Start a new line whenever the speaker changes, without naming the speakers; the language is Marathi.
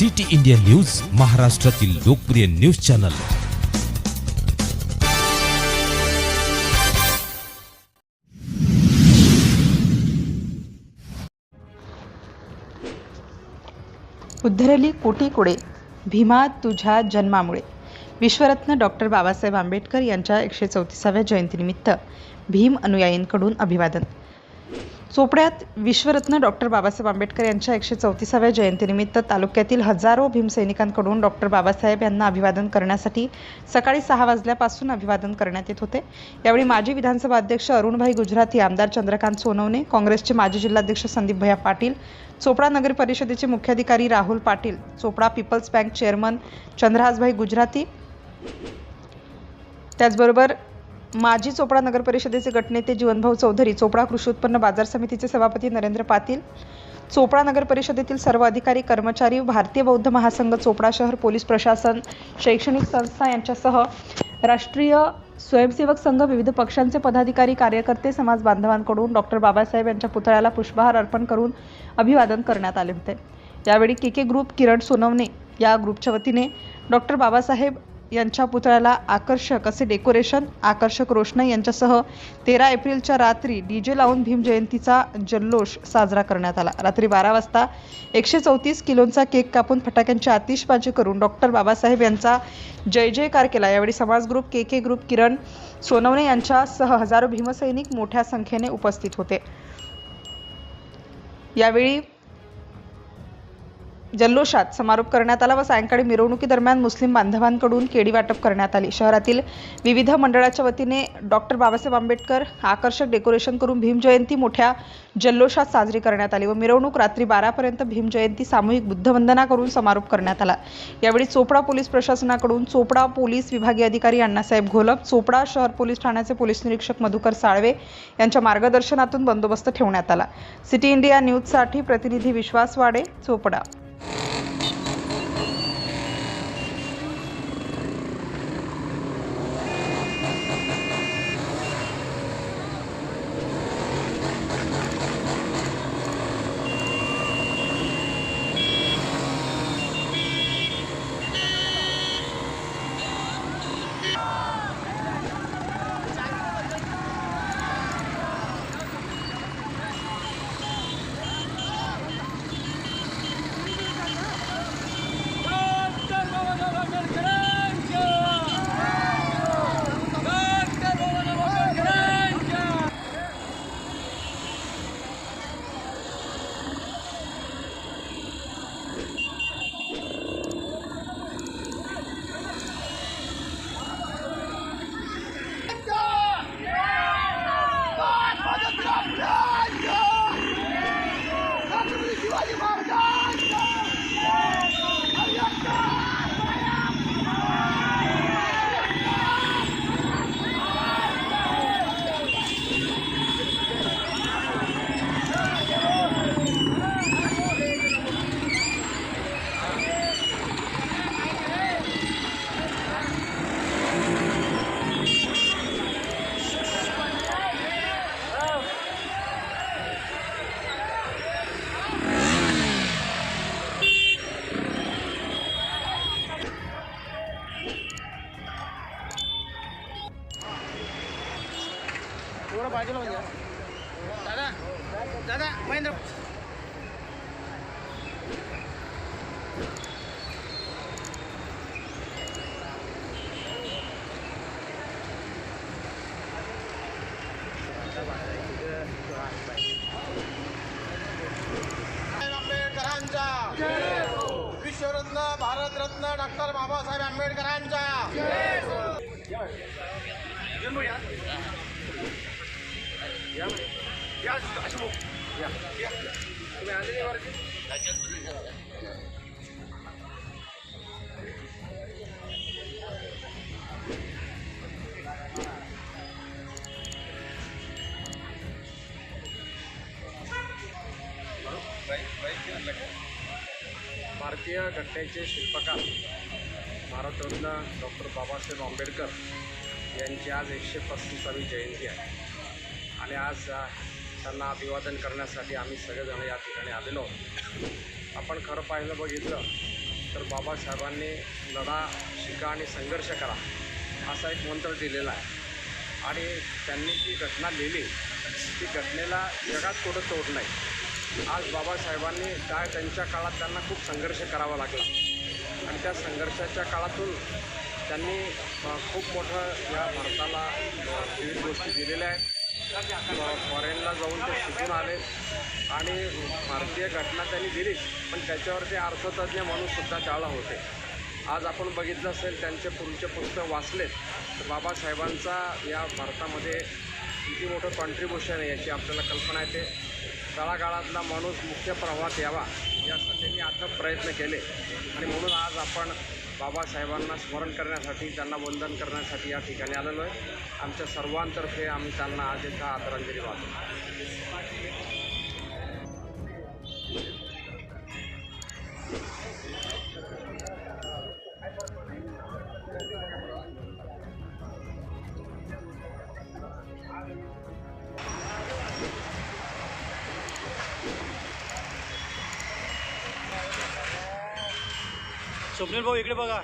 सिटी इंडिया न्यूज महाराष्ट्रातील लोकप्रिय न्यूज चॅनल.
उद्धरली कोटी कोडे भीमा तुझ्या जन्मामुळे. विश्वरत्न डॉक्टर बाबासाहेब आंबेडकर यांच्या एकशे चौतीसाव्या जयंतीनिमित्त भीम अनुयायींकडून अभिवादन. चोपड्यात विश्वरत्न डॉक्टर बाबासाहेब आंबेडकर यांच्या एकशे चौतीसाव्या जयंतीनिमित्त तालुक्यातील हजारो भीमसैनिकांकडून डॉक्टर बाबासाहेब यांना अभिवादन करण्यासाठी सकाळी सहा वाजल्यापासून अभिवादन करण्यात येत होते. यावेळी माजी विधानसभा अध्यक्ष अरुणभाई गुजराती आमदार चंद्रकांत सोनवणे काँग्रेसचे माजी जिल्हाध्यक्ष संदीप भैया पाटील चोपडा नगर परिषदेचे मुख्याधिकारी Rahul Patil Chopda people's bank chairman Chandrahasbhai Gujarati. त्याचबरोबर माजी चोपडा नगर परिषदेचे गटनेते जीवनभाऊ चौधरी चोपडा कृषी उत्पन्न बाजार समितीचे सभापती नरेंद्र पाटील चोपडा नगर परिषदेतील सर्व अधिकारी कर्मचारी भारतीय बौद्ध महासंघ चोपडा शहर पोलीस प्रशासन शैक्षणिक संस्था यांच्यासह राष्ट्रीय स्वयंसेवक संघ विविध पक्षांचे पदाधिकारी कार्यकर्ते समाज बांधवांकडून डॉक्टर बाबासाहेब यांच्या पुतळ्याला पुष्पहार अर्पण करून अभिवादन करण्यात आले होते. यावेळी के के ग्रुप किरण सोनवणे या ग्रुपच्या वतीने डॉक्टर बाबासाहेब यांच्या पुतळ्याला आकर्षक असे डेकोरेशन आकर्षक रोषणाई यांच्यासह तेरा एप्रिलच्या रात्री डी जे लावून भीम जयंतीचा जल्लोष साजरा करण्यात आला. रात्री बारा वाजता एकशे चौतीस किलोंचा केक कापून फटाक्यांची आतिषबाजी करून डॉक्टर बाबासाहेब यांचा जय जयकार केला. यावेळी समाज group K K group Kiran Sonawane यांच्यासह हजारो भीमसैनिक मोठ्या संख्येने उपस्थित होते. यावेळी जल्लोषात समारोप करण्यात आला व सायंकाळी मिरवणुकीदरम्यान मुस्लिम बांधवांकडून केडी वाटप करण्यात आली. शहरातील विविध मंडळाच्या वतीने डॉक्टर बाबासाहेब आंबेडकर आकर्षक डेकोरेशन करून भीमजयंती मोठ्या जल्लोषात साजरी करण्यात आली व मिरवणूक रात्री बारापर्यंत भीमजयंती सामूहिक बुद्धवंदना करून समारोप करण्यात आला. यावेळी चोपडा पोलीस प्रशासनाकडून चोपडा पोलीस विभागीय अधिकारी अण्णासाहेब घोलप चोपडा शहर पोलीस ठाण्याचे पोलीस निरीक्षक मधुकर साळवे यांच्या मार्गदर्शनातून बंदोबस्त ठेवण्यात आला. सिटी इंडिया न्यूजसाठी प्रतिनिधी विश्वास वाडे चोपडा.
थोडं बाजूला म्हणजे दादा दादा महेंद्र. विश्वरत्न भारतरत्न डॉक्टर बाबासाहेब आंबेडकरांचा.
भारतीय घटनेचे शिल्पकार भारतरत्न डॉक्टर बाबासाहेब आंबेडकर यांची आज एकशे पस्तीसावी जयंती आहे. आणि आज त्यांना अभिवादन करण्यासाठी आम्ही सगळेजण या ठिकाणी आलेलो आपण खरं पाहिलं बघितलं तर बाबासाहेबांनी लढा शिका आणि संघर्ष करा असा एक मंत्र दिलेला आहे. आणि त्यांनी जी घटना लिहिली ती घटनेला जगात कुठं तोड नाही. आज बाबासाहेबांनी काय त्यांच्या काळात त्यांना खूप संघर्ष करावा लागला. आणि त्या संघर्षाच्या काळातून त्यांनी खूप मोठं या भारताला विविध गोष्टी दिलेल्या आहेत. फॉरेनला जाऊन ते शिकून आले. आणि भारतीय घटना त्यांनी दिली पण त्याच्यावर ते अर्थतज्ज्ञ म्हणून सुद्धा चाळा होते. आज आपण बघितलं असेल त्यांचे पूर्वीचे पुस्तक वाचलेत. तर बाबासाहेबांचा या भारतामध्ये किती मोठं कॉन्ट्रीब्युशन आहे याची आपल्याला कल्पना येते. तळागाळातला माणूस मुख्य प्रवाहात यावा यासाठी त्यांनी अथक प्रयत्न केले. आणि म्हणून आज आपण बाबासाहेबांना स्मरण करण्यासाठी त्यांना वंदन करण्यासाठी या ठिकाणी आलेलो आहे. आमच्या सर्वांतर्फे आम्ही त्यांना आज इथं आदरांजली वाहतो.
स्वप्नील भाऊ इकडे बघा.